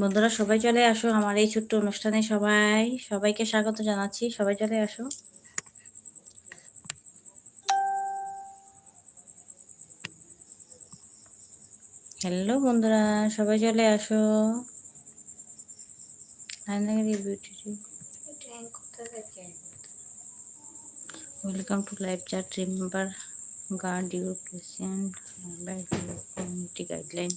বন্ধুরা সবাই চলে আসো আমার এই ছোট্ট অনুষ্ঠানে সবাই। সবাইকে স্বাগত জানাচ্ছি। সবাই চলে আসো। হ্যালো বন্ধুরা, সবাই চলে আসো। Welcome to. Live chat remember guard your patient community guideline